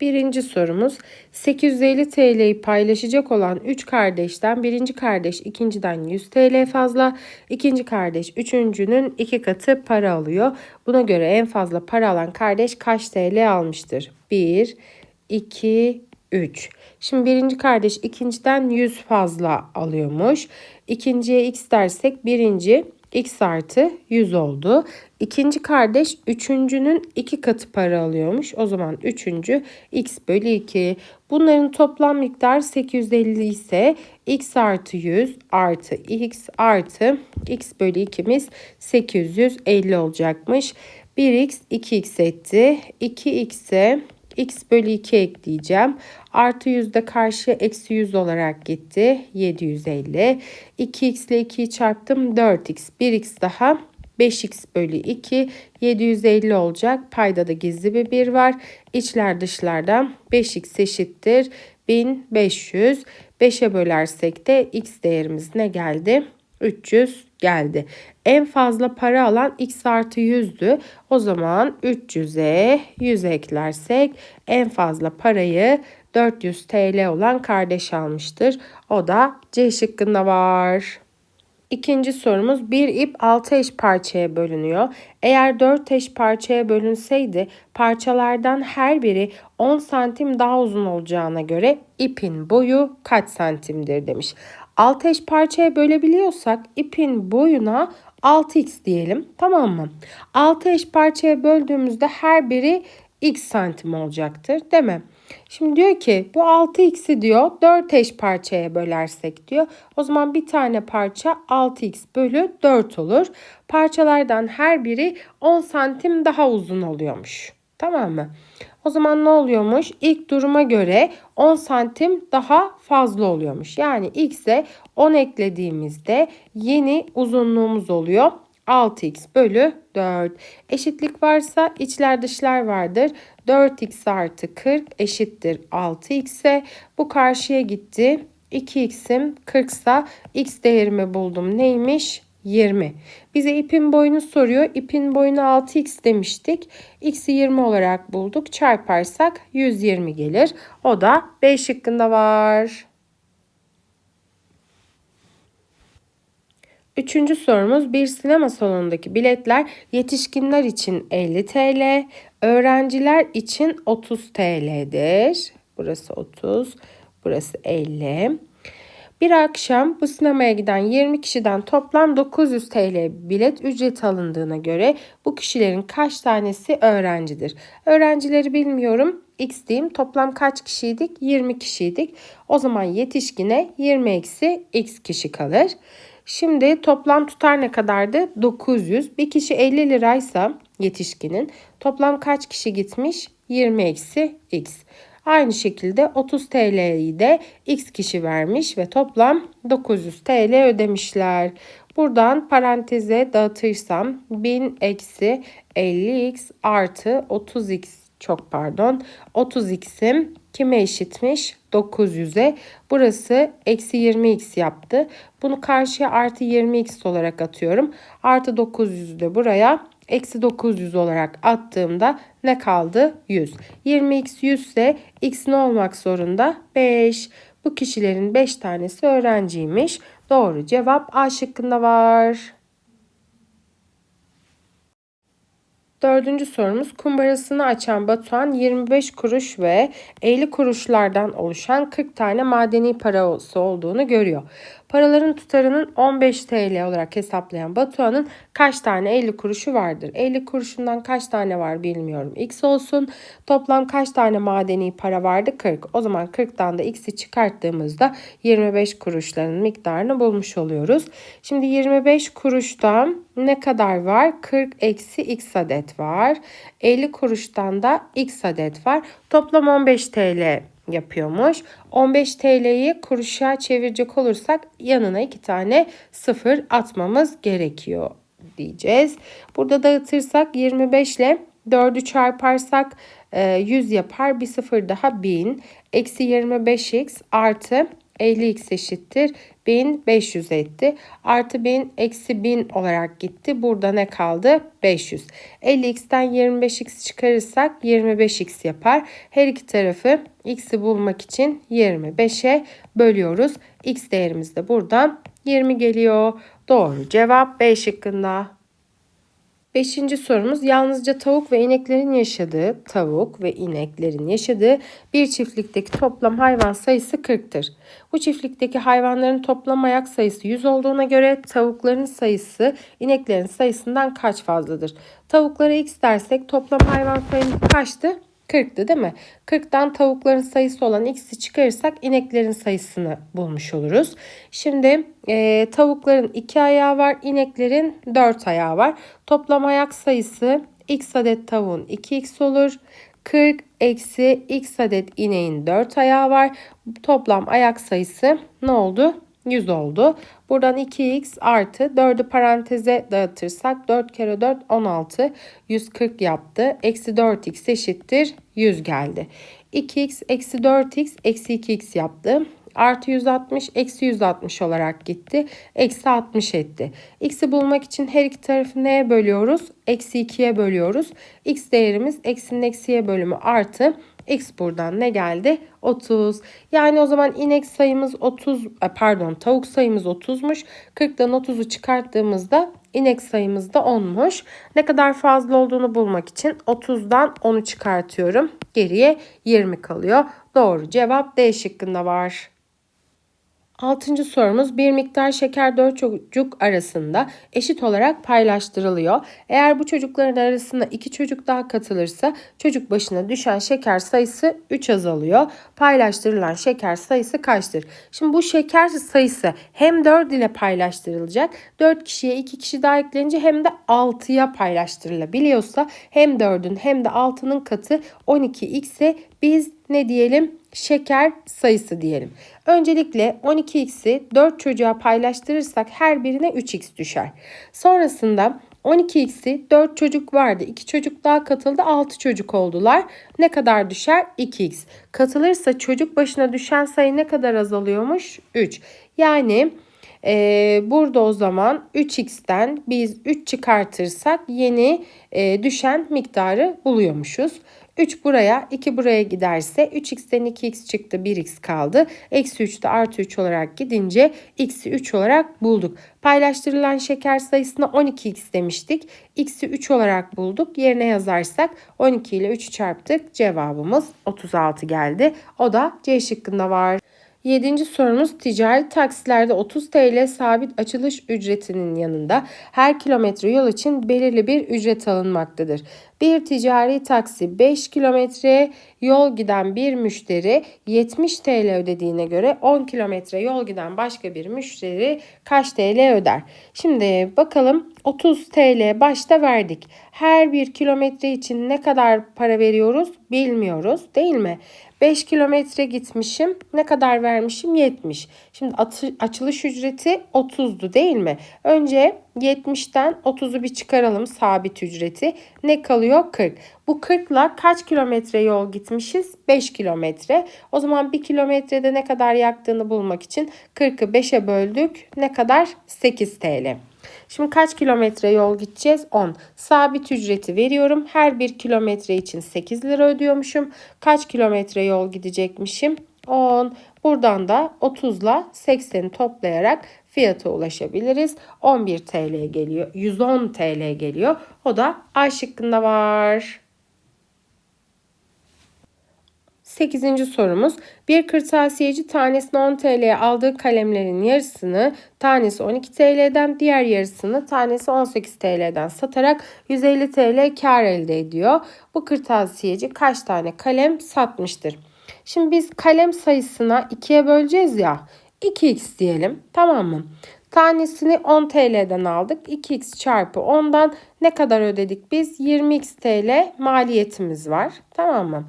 Birinci sorumuz 850 TL'yi paylaşacak olan 3 kardeşten birinci kardeş ikinciden 100 TL fazla, ikinci kardeş üçüncünün iki katı para alıyor. Buna göre en fazla para alan kardeş kaç TL almıştır? 1, 2, 3. Şimdi birinci kardeş ikinciden 100 fazla alıyormuş. İkinciye x dersek birinci x artı 100 oldu. İkinci kardeş üçüncünün iki katı para alıyormuş. O zaman üçüncü x bölü 2. Bunların toplam miktarı 850 ise x artı 100 artı x artı x bölü 2'miz 850 olacakmış. 1x 2x etti. 2x'e x bölü 2 ekleyeceğim. Artı 100 de karşıya eksi 100 olarak gitti. 750. 2x ile 2'yi çarptım. 4x. 1x daha 5x bölü 2 750 olacak. Payda da gizli bir 1 var. İçler dışlardan 5x eşittir 1500. 5'e bölersek de x değerimiz ne geldi? 300 geldi. En fazla para alan x artı 100'dü. O zaman 300'e 100 eklersek en fazla parayı 400 TL olan kardeş almıştır. O da C şıkkında var. İkinci sorumuz bir ip 6 eş parçaya bölünüyor. Eğer 4 eş parçaya bölünseydi parçalardan her biri 10 santim daha uzun olacağına göre ipin boyu kaç santimdir demiş. 6 eş parçaya bölebiliyorsak ipin boyuna 6x diyelim tamam mı? 6 eş parçaya böldüğümüzde her biri x santim olacaktır değil mi? Şimdi diyor ki bu 6x'i diyor 4 eş parçaya bölersek diyor. O zaman bir tane parça 6x bölü 4 olur. Parçalardan her biri 10 santim daha uzun oluyormuş. Tamam mı? O zaman ne oluyormuş? İlk duruma göre 10 santim daha fazla oluyormuş. Yani x'e 10 eklediğimizde yeni uzunluğumuz oluyor. 6x bölü 4. Eşitlik varsa içler dışlar vardır. 4x artı 40 eşittir 6x'e. Bu karşıya gitti. 2x'im 40 ise x değerimi buldum. Neymiş? 20. Bize ipin boyunu soruyor. İpin boyunu 6x demiştik. X'i 20 olarak bulduk. Çarparsak 120 gelir. O da B şıkkında var. Üçüncü sorumuz bir sinema salonundaki biletler yetişkinler için 50 TL, öğrenciler için 30 TL'dir. Burası 30, burası 50. Bir akşam bu sinemaya giden 20 kişiden toplam 900 TL bilet ücreti alındığına göre bu kişilerin kaç tanesi öğrencidir? Öğrencileri bilmiyorum. X diyeyim. Toplam kaç kişiydik? 20 kişiydik. O zaman yetişkine 20 eksi x kişi kalır. Şimdi toplam tutar ne kadardı? 900. Bir kişi 50 liraysa yetişkinin toplam kaç kişi gitmiş? 20 eksi x. Aynı şekilde 30 TL'yi de x kişi vermiş ve toplam 900 TL ödemişler. Buradan paranteze dağıtırsam 1000 eksi 50x artı 30x çok pardon 30x'im kime eşitmiş? 900'e. Burası eksi 20x yaptı. Bunu karşıya artı 20x olarak atıyorum. Artı 900'ü de buraya eksi 900 olarak attığımda ne kaldı? 100. 20x 100 ise x ne olmak zorunda? 5. Bu kişilerin 5 tanesi öğrenciymiş. Doğru cevap A şıkkında var. Dördüncü sorumuz kumbarasını açan Batuhan 25 kuruş ve 50 kuruşlardan oluşan 40 tane madeni parası olduğunu görüyor. Paraların tutarının 15 TL olarak hesaplayan Batuhan'ın kaç tane 50 kuruşu vardır? 50 kuruşundan kaç tane var bilmiyorum. X olsun. Toplam kaç tane madeni para vardı? 40. O zaman 40'tan da X'i çıkarttığımızda 25 kuruşların miktarını bulmuş oluyoruz. Şimdi 25 kuruştan ne kadar var? 40 eksi X adet var. 50 kuruştan da X adet var. Toplam 15 TL yapıyormuş. 15 TL'yi kuruşa çevirecek olursak yanına iki tane sıfır atmamız gerekiyor diyeceğiz. Burada dağıtırsak 25 ile 4'ü çarparsak 100 e, yapar. Bir sıfır daha 1000. Eksi 25x artı 50x eşittir 1500 etti. Artı 1000 eksi 1000 olarak gitti. Burada ne kaldı? 500. 50x'ten 25x çıkarırsak 25x yapar. Her iki tarafı x'i bulmak için 25'e bölüyoruz. x değerimiz de buradan 20 geliyor. Doğru cevap B şıkkında. Beşinci sorumuz yalnızca tavuk ve ineklerin yaşadığı, tavuk ve ineklerin yaşadığı bir çiftlikteki toplam hayvan sayısı 40'tır. Bu çiftlikteki hayvanların toplam ayak sayısı 100 olduğuna göre tavukların sayısı ineklerin sayısından kaç fazladır? Tavuklara x dersek toplam hayvan sayımız kaçtı? 40'tı değil mi? 40'tan tavukların sayısı olan x'i çıkarırsak ineklerin sayısını bulmuş oluruz. Şimdi e, tavukların 2 ayağı var, ineklerin 4 ayağı var. Toplam ayak sayısı x adet tavuğun 2x olur. 40 eksi x adet ineğin 4 ayağı var. Toplam ayak sayısı ne oldu? 100 oldu. Buradan 2x artı 4'ü paranteze dağıtırsak 4 kere 4 16 140 yaptı. Eksi 4x eşittir 100 geldi. 2x eksi 4x eksi 2x yaptı. Artı 160 eksi 160 olarak gitti. Eksi 60 etti. X'i bulmak için her iki tarafı neye bölüyoruz? Eksi 2'ye bölüyoruz. X değerimiz eksinin eksiye bölümü artı X buradan ne geldi? 30. Yani o zaman inek sayımız 30 e, pardon tavuk sayımız 30'muş. 40'dan 30'u çıkarttığımızda inek sayımız da 10'muş. Ne kadar fazla olduğunu bulmak için 30'dan 10'u çıkartıyorum. Geriye 20 kalıyor. Doğru cevap D şıkkında var. Altıncı sorumuz bir miktar şeker dört çocuk arasında eşit olarak paylaştırılıyor. Eğer bu çocukların arasında iki çocuk daha katılırsa çocuk başına düşen şeker sayısı 3 azalıyor. Paylaştırılan şeker sayısı kaçtır? Şimdi bu şeker sayısı hem 4 ile paylaştırılacak. 4 kişiye 2 kişi daha eklenince hem de 6'ya paylaştırılabiliyorsa hem 4'ün hem de 6'nın katı 12x ise biz ne diyelim? Şeker sayısı diyelim. Öncelikle 12x'i 4 çocuğa paylaştırırsak her birine 3x düşer. Sonrasında 12x'i 4 çocuk vardı. 2 çocuk daha katıldı. 6 çocuk oldular. Ne kadar düşer? 2x. Katılırsa çocuk başına düşen sayı ne kadar azalıyormuş? 3. Yani ee, burada o zaman 3x'ten biz 3 çıkartırsak yeni e, düşen miktarı buluyormuşuz. 3 buraya 2 buraya giderse 3x'ten 2x çıktı 1x kaldı. Eksi 3 de artı 3 olarak gidince x'i 3 olarak bulduk. Paylaştırılan şeker sayısına 12x demiştik. x'i 3 olarak bulduk. Yerine yazarsak 12 ile 3'ü çarptık. Cevabımız 36 geldi. O da C şıkkında var. Yedinci sorumuz ticari taksilerde 30 TL sabit açılış ücretinin yanında her kilometre yol için belirli bir ücret alınmaktadır. Bir ticari taksi 5 kilometre yol giden bir müşteri 70 TL ödediğine göre 10 kilometre yol giden başka bir müşteri kaç TL öder? Şimdi bakalım 30 TL başta verdik. Her bir kilometre için ne kadar para veriyoruz bilmiyoruz değil mi? 5 kilometre gitmişim. Ne kadar vermişim? 70. Şimdi açılış ücreti 30'du değil mi? Önce 70'ten 30'u bir çıkaralım sabit ücreti. Ne kalıyor? 40. Bu 40 ile kaç kilometre yol gitmişiz? 5 kilometre. O zaman 1 kilometrede ne kadar yaktığını bulmak için 40'ı 5'e böldük. Ne kadar? 8 TL. Şimdi kaç kilometre yol gideceğiz? 10. Sabit ücreti veriyorum. Her bir kilometre için 8 lira ödüyormuşum. Kaç kilometre yol gidecekmişim? 10. Buradan da 30 ile 80'i toplayarak fiyata ulaşabiliriz. 11 TL geliyor. 110 TL geliyor. O da A şıkkında var. 8. sorumuz. Bir kırtasiyeci tanesini 10 TL'ye aldığı kalemlerin yarısını tanesi 12 TL'den diğer yarısını tanesi 18 TL'den satarak 150 TL kar elde ediyor. Bu kırtasiyeci kaç tane kalem satmıştır? Şimdi biz kalem sayısına 2'ye böleceğiz ya. 2x diyelim tamam mı? Tanesini 10 TL'den aldık. 2x çarpı 10'dan ne kadar ödedik biz? 20x TL maliyetimiz var. Tamam mı?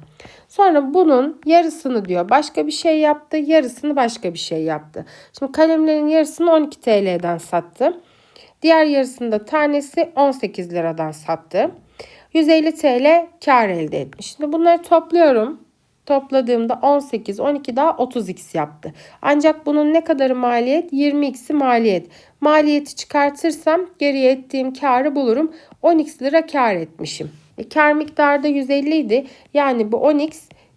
Sonra bunun yarısını diyor başka bir şey yaptı. Yarısını başka bir şey yaptı. Şimdi kalemlerin yarısını 12 TL'den sattı. Diğer yarısını da tanesi 18 liradan sattı. 150 TL kar elde etmiş. Şimdi bunları topluyorum. Topladığımda 18, 12 daha 30x yaptı. Ancak bunun ne kadarı maliyet? 20x'i maliyet. Maliyeti çıkartırsam geriye ettiğim karı bulurum. 10x lira kar etmişim. E, kar miktarı da 150 idi. Yani bu 10x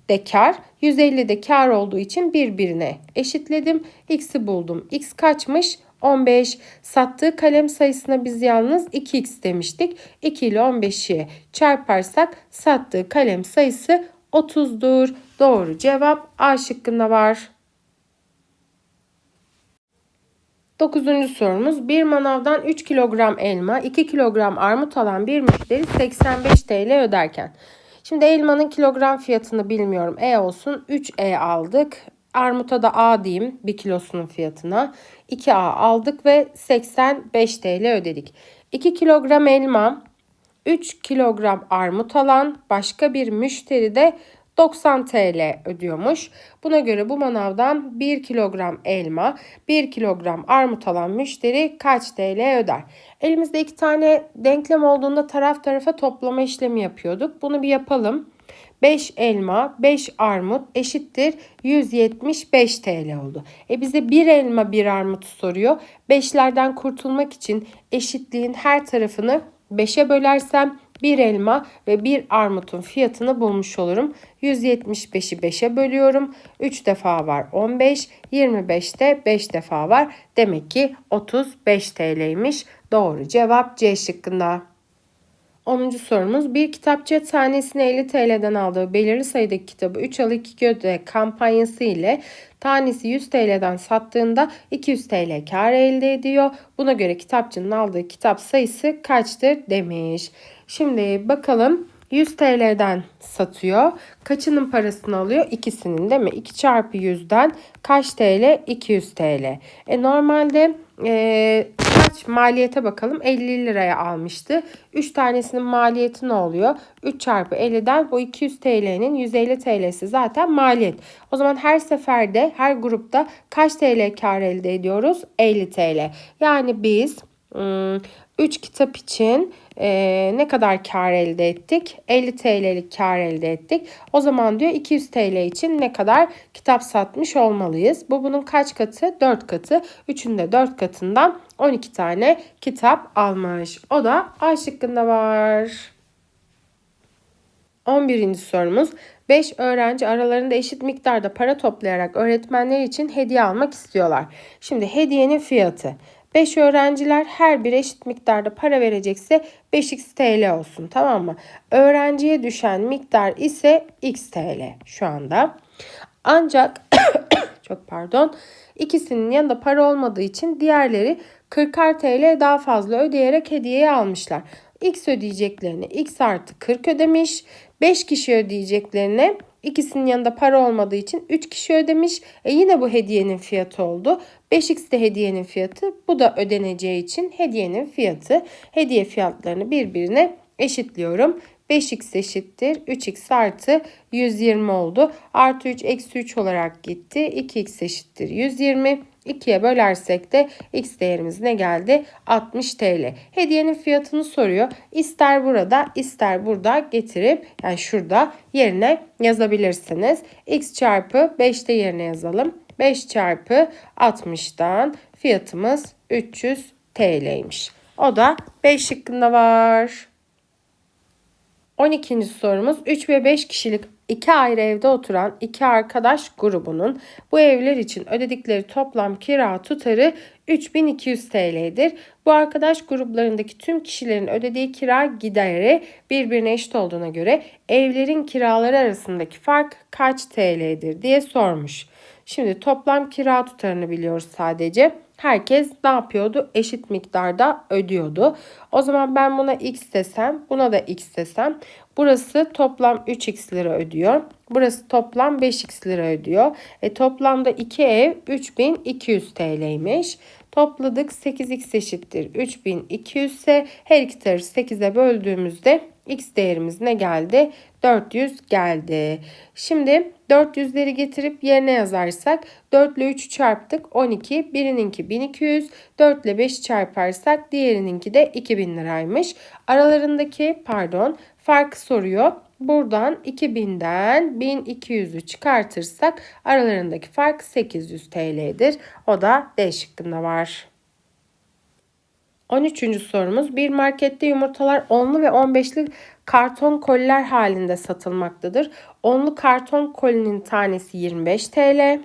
de kar. 150 de kar olduğu için birbirine eşitledim. X'i buldum. X kaçmış? 15. Sattığı kalem sayısına biz yalnız 2x demiştik. 2 ile 15'i çarparsak sattığı kalem sayısı 30'dur. Doğru cevap A şıkkında var. Dokuzuncu sorumuz. Bir manavdan 3 kilogram elma, 2 kilogram armut alan bir müşteri 85 TL öderken. Şimdi elmanın kilogram fiyatını bilmiyorum. E olsun 3E aldık. Armuta da A diyeyim bir kilosunun fiyatına. 2A aldık ve 85 TL ödedik. 2 kilogram elma, 3 kilogram armut alan başka bir müşteri de 90 TL ödüyormuş. Buna göre bu manavdan 1 kilogram elma, 1 kilogram armut alan müşteri kaç TL öder? Elimizde iki tane denklem olduğunda taraf tarafa toplama işlemi yapıyorduk. Bunu bir yapalım. 5 elma, 5 armut eşittir 175 TL oldu. E bize 1 elma, 1 armut soruyor. 5'lerden kurtulmak için eşitliğin her tarafını 5'e bölersem 1 elma ve 1 armutun fiyatını bulmuş olurum. 175'i 5'e bölüyorum. 3 defa var 15, 25'te 5 defa var. Demek ki 35 TL'ymiş. Doğru cevap C şıkkında. 10. sorumuz bir kitapçı tanesini 50 TL'den aldığı belirli sayıdaki kitabı 3 al 2 öde kampanyası ile tanesi 100 TL'den sattığında 200 TL kar elde ediyor. Buna göre kitapçının aldığı kitap sayısı kaçtır demiş. Şimdi bakalım 100 TL'den satıyor. Kaçının parasını alıyor? İkisinin değil mi? 2 çarpı 100'den kaç TL? 200 TL. E normalde e, kaç maliyete bakalım 50 liraya almıştı. 3 tanesinin maliyeti ne oluyor? 3 çarpı 50'den bu 200 TL'nin 150 TL'si zaten maliyet. O zaman her seferde her grupta kaç TL kar elde ediyoruz? 50 TL. Yani biz 3 kitap için e, ne kadar kar elde ettik? 50 TL'lik kar elde ettik. O zaman diyor 200 TL için ne kadar kitap satmış olmalıyız? Bu bunun kaç katı? 4 katı. 3'ün de 4 katından 12 tane kitap almış. O da A şıkkında var. 11. sorumuz 5 öğrenci aralarında eşit miktarda para toplayarak öğretmenler için hediye almak istiyorlar. Şimdi hediyenin fiyatı 5 öğrenciler her bir eşit miktarda para verecekse 5x TL olsun tamam mı? Öğrenciye düşen miktar ise x TL şu anda. Ancak çok pardon ikisinin yanında para olmadığı için diğerleri 40'ar TL daha fazla ödeyerek hediyeyi almışlar. X ödeyeceklerini x artı 40 ödemiş. 5 kişi ödeyeceklerine İkisinin yanında para olmadığı için 3 kişi ödemiş. E yine bu hediyenin fiyatı oldu. 5x de hediyenin fiyatı. Bu da ödeneceği için hediyenin fiyatı. Hediye fiyatlarını birbirine eşitliyorum. 5x eşittir 3x artı 120 oldu. Artı 3 eksi 3 olarak gitti. 2x eşittir 120. 2'ye bölersek de x değerimiz ne geldi? 60 TL. Hediyenin fiyatını soruyor. İster burada ister burada getirip yani şurada yerine yazabilirsiniz. x çarpı 5'te yerine yazalım. 5 çarpı 60'dan fiyatımız 300 TL'ymiş. O da 5 şıkkında var. 12. sorumuz 3 ve 5 kişilik iki ayrı evde oturan iki arkadaş grubunun bu evler için ödedikleri toplam kira tutarı 3200 TL'dir. Bu arkadaş gruplarındaki tüm kişilerin ödediği kira gideri birbirine eşit olduğuna göre evlerin kiraları arasındaki fark kaç TL'dir diye sormuş. Şimdi toplam kira tutarını biliyoruz sadece. Herkes ne yapıyordu? Eşit miktarda ödüyordu. O zaman ben buna x desem, buna da x desem. Burası toplam 3x lira ödüyor. Burası toplam 5x lira ödüyor. E, toplamda 2 ev 3200 TL'ymiş. Topladık 8x eşittir 3200 ise her iki tarafı 8'e böldüğümüzde x değerimiz ne geldi? 400 geldi. Şimdi 400'leri getirip yerine yazarsak 4 ile 3'ü çarptık 12. Birininki 1200. 4 ile 5 çarparsak diğerininki de 2000 liraymış. Aralarındaki pardon farkı soruyor. Buradan 2000'den 1200'ü çıkartırsak aralarındaki fark 800 TL'dir. O da D şıkkında var. 13. sorumuz bir markette yumurtalar 10'lu ve 15'li karton koliler halinde satılmaktadır. 10'lu karton kolinin tanesi 25 TL.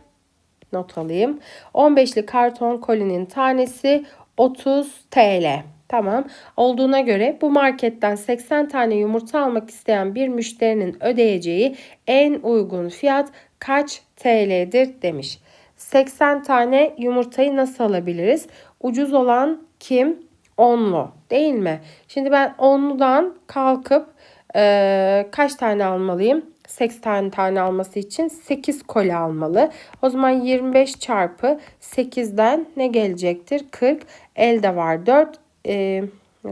Not alayım. 15'li karton kolinin tanesi 30 TL. Tamam. Olduğuna göre bu marketten 80 tane yumurta almak isteyen bir müşterinin ödeyeceği en uygun fiyat kaç TL'dir demiş. 80 tane yumurtayı nasıl alabiliriz? Ucuz olan kim? Onlu değil mi? Şimdi ben onludan kalkıp e, kaç tane almalıyım? 80 tane alması için 8 koli almalı. O zaman 25 çarpı 8'den ne gelecektir? 40. Elde var 4. E,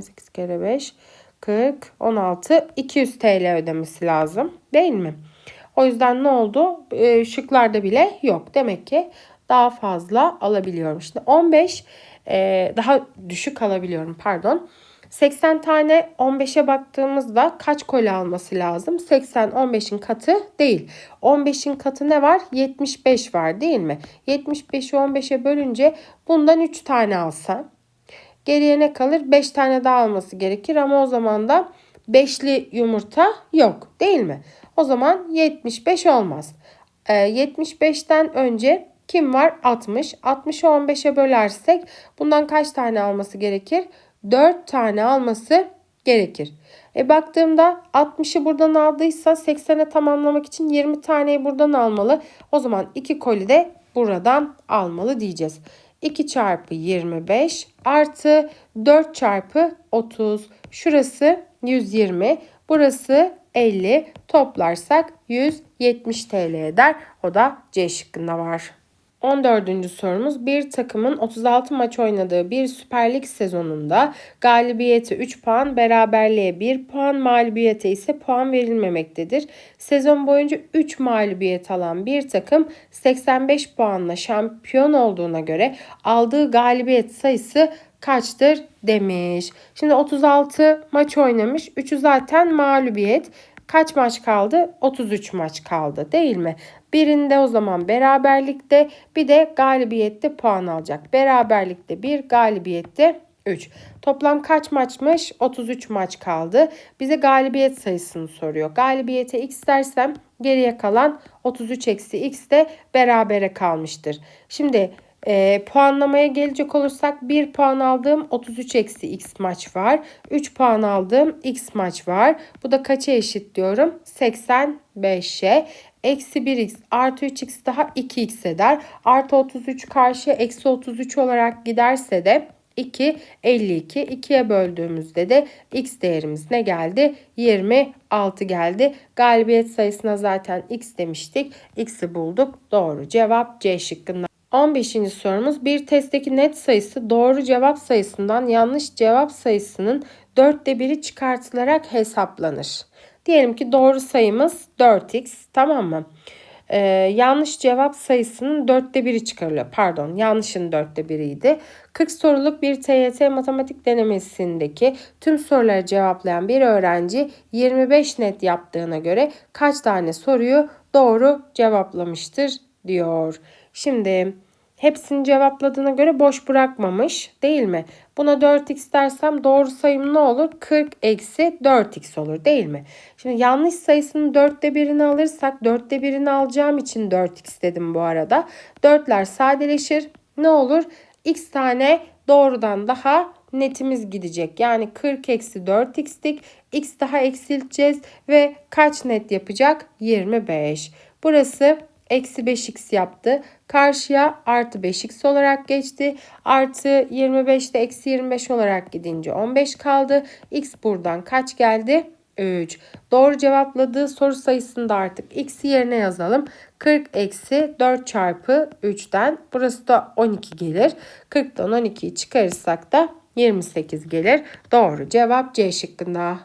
8 kere 5. 40, 16, 200 TL ödemesi lazım. Değil mi? O yüzden ne oldu? Şıklarda bile yok. Demek ki daha fazla alabiliyorum. Şimdi 15 e, daha düşük alabiliyorum pardon. 80 tane 15'e baktığımızda kaç koli alması lazım? 80 15'in katı değil. 15'in katı ne var? 75 var değil mi? 75'i 15'e bölünce bundan 3 tane alsam. Geriye ne kalır? 5 tane daha alması gerekir ama o zaman da 5'li yumurta yok değil mi? O zaman 75 olmaz. Ee, 75'ten önce kim var? 60. 60'ı 15'e bölersek bundan kaç tane alması gerekir? 4 tane alması gerekir. E baktığımda 60'ı buradan aldıysa 80'e tamamlamak için 20 taneyi buradan almalı. O zaman 2 koli de buradan almalı diyeceğiz. 2 çarpı 25 artı 4 çarpı 30. Şurası 120. Burası 50. Toplarsak 170 TL eder. O da C şıkkında var. 14. sorumuz bir takımın 36 maç oynadığı bir Süper Lig sezonunda galibiyete 3 puan, beraberliğe 1 puan, mağlubiyete ise puan verilmemektedir. Sezon boyunca 3 mağlubiyet alan bir takım 85 puanla şampiyon olduğuna göre aldığı galibiyet sayısı kaçtır demiş. Şimdi 36 maç oynamış. 3'ü zaten mağlubiyet. Kaç maç kaldı? 33 maç kaldı değil mi? Birinde o zaman beraberlikte bir de galibiyette puan alacak. Beraberlikte 1, galibiyette 3. Toplam kaç maçmış? 33 maç kaldı. Bize galibiyet sayısını soruyor. Galibiyete x dersem geriye kalan 33 eksi x de berabere kalmıştır. Şimdi e, puanlamaya gelecek olursak 1 puan aldığım 33 eksi x maç var. 3 puan aldığım x maç var. Bu da kaça eşit diyorum? 85'e. Eksi 1x artı 3x daha 2x eder. Artı 33 karşıya eksi 33 olarak giderse de 2 52 2'ye böldüğümüzde de x değerimiz ne geldi? 26 geldi. Galibiyet sayısına zaten x demiştik. X'i bulduk. Doğru cevap C şıkkında. 15. sorumuz bir testteki net sayısı doğru cevap sayısından yanlış cevap sayısının dörtte biri çıkartılarak hesaplanır. Diyelim ki doğru sayımız 4x tamam mı? Ee, yanlış cevap sayısının dörtte biri çıkarılıyor. Pardon yanlışın dörtte biriydi. 40 soruluk bir TYT matematik denemesindeki tüm soruları cevaplayan bir öğrenci 25 net yaptığına göre kaç tane soruyu doğru cevaplamıştır diyor. Şimdi hepsini cevapladığına göre boş bırakmamış değil mi? Buna 4x dersem doğru sayım ne olur? 40 eksi 4x olur değil mi? Şimdi yanlış sayısının dörtte birini alırsak dörtte birini alacağım için 4x dedim bu arada. Dörtler sadeleşir. Ne olur? x tane doğrudan daha netimiz gidecek. Yani 40 eksi 4x'lik x daha eksilteceğiz ve kaç net yapacak? 25. Burası eksi 5x yaptı. Karşıya artı 5x olarak geçti. Artı 25'te eksi 25 olarak gidince 15 kaldı. X buradan kaç geldi? 3. Doğru cevapladığı soru sayısını da artık x'i yerine yazalım. 40 eksi 4 çarpı 3'ten burası da 12 gelir. 40'dan 12'yi çıkarırsak da 28 gelir. Doğru cevap C şıkkında.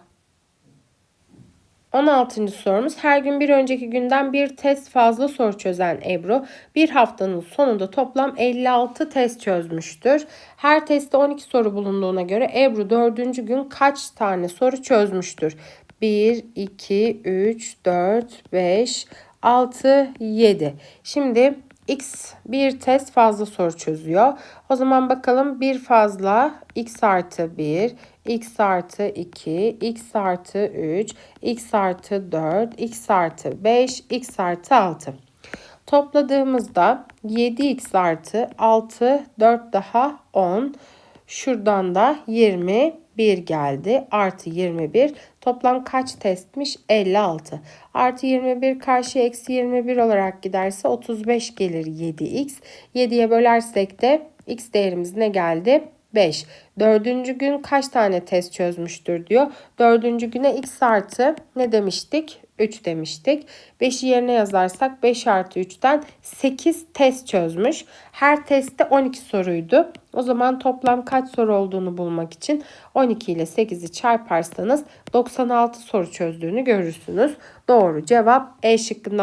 16. sorumuz her gün bir önceki günden bir test fazla soru çözen Ebru bir haftanın sonunda toplam 56 test çözmüştür. Her testte 12 soru bulunduğuna göre Ebru 4. gün kaç tane soru çözmüştür? 1, 2, 3, 4, 5, 6, 7. Şimdi x bir test fazla soru çözüyor. O zaman bakalım bir fazla x artı 1, x artı 2, x artı 3, x artı 4, x artı 5, x artı 6. Topladığımızda 7x artı 6, 4 daha 10. Şuradan da 21 geldi. Artı 21. Toplam kaç testmiş? 56. Artı 21 karşı eksi 21 olarak giderse 35 gelir 7x. 7'ye bölersek de x değerimiz ne geldi? 5. Dördüncü gün kaç tane test çözmüştür diyor. Dördüncü güne x artı ne demiştik? 3 demiştik. 5'i yerine yazarsak 5 artı 3'ten 8 test çözmüş. Her testte 12 soruydu. O zaman toplam kaç soru olduğunu bulmak için 12 ile 8'i çarparsanız 96 soru çözdüğünü görürsünüz. Doğru cevap E şıkkında